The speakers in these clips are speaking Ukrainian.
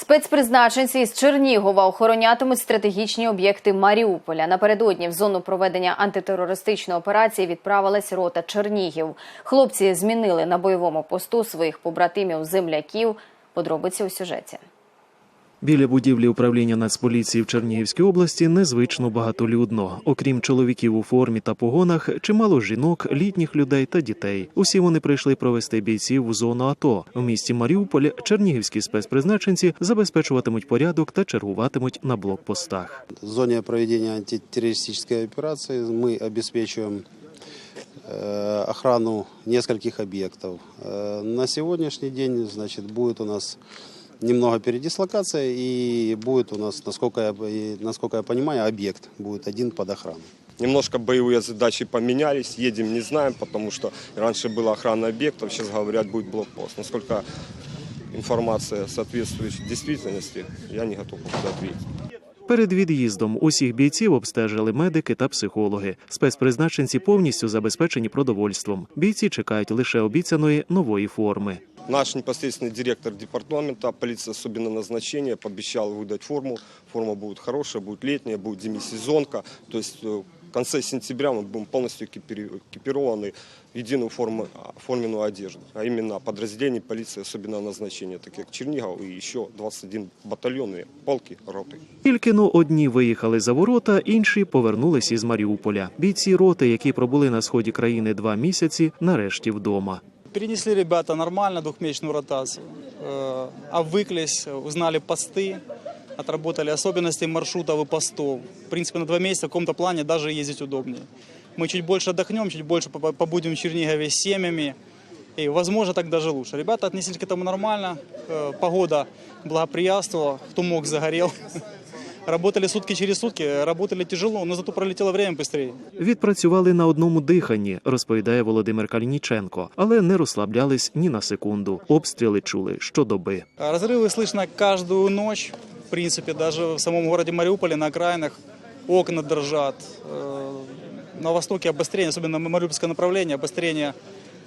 Спецпризначенці із Чернігова охоронятимуть стратегічні об'єкти Маріуполя. Напередодні в зону проведення антитерористичної операції відправилась рота Чернігів. Хлопці змінили на бойовому посту своїх побратимів земляків. Подробиці у сюжеті. Біля будівлі управління Нацполіції в Чернігівській області незвично багатолюдно. Окрім чоловіків у формі та погонах, чимало жінок, літніх людей та дітей. Усі вони прийшли провести бійців у зону АТО. У місті Маріуполь чернігівські спецпризначенці забезпечуватимуть порядок та чергуватимуть на блокпостах. В зоне проведения антитеррористической операции мы обеспечиваем э, охрану нескольких объектов. Э, На сегодняшний день, значит, будет у нас немного передислокация и будет у нас, насколько я, и, насколько я понимаю, объект будет один под охрану. Немножко боевые задачи поменялись, едем не знаем, потому что раньше была охрана объектов, сейчас говорят будет блокпост. Насколько информация соответствует действительности, я не готов пока ответить. Перед від'їздом усіх бійців обстежили медики та психологи. Спецпризначенці повністю забезпечені продовольством. Бійці чекають лише обіцяної нової форми. Наш непосредственный директор департамента полиции особенного назначения пообещал выдать форму. Форма будет хорошая, будет летняя, будет демисезонка. То есть э, в конце сентября мы будем полностью экипири- экипированы в единую форму, форменную одежду. А именно подразделений полиции особенного назначения, так как Чернигов и еще 21 батальон и полки, роты. Тільки но одні виїхали за ворота, інші повернулись із Маріуполя. Бійці роти, які пробули на сході країни два місяці, нарешті вдома. Перенесли ребята нормально двухмесячную ротацию, э, обвыклись, узнали посты, отработали особенности маршрутов и постов. В принципе, на два месяца в каком-то плане даже ездить удобнее. Мы чуть больше отдохнем, чуть больше побудем в Чернигове с семьями. И, возможно, так даже лучше. Ребята отнеслись к этому нормально. Э, Погода благоприятствовала. Кто мог, загорел. Работали сутки через сутки, работали тяжело, но зато пролетело время быстрее. Відпрацювали на одному диханні, розповідає Володимир Калініченко, але не розслаблялись ні на секунду. Обстріли чули щодоби. Разрывы слышно каждую ночь. В принципе, даже в самом городе Мариуполе на окраинах окна дрожат. Э, На востоке обострение, особенно на Мариупольское направление, обострение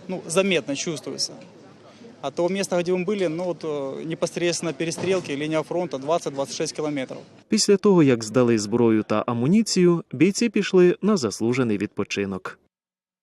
ну, заметно чувствуется. А того места, где мы были, ну вот э, непосредственно перестрелки, линия фронта 20-26 километров. Після того, як здали зброю та амуніцію, бійці пішли на заслужений відпочинок.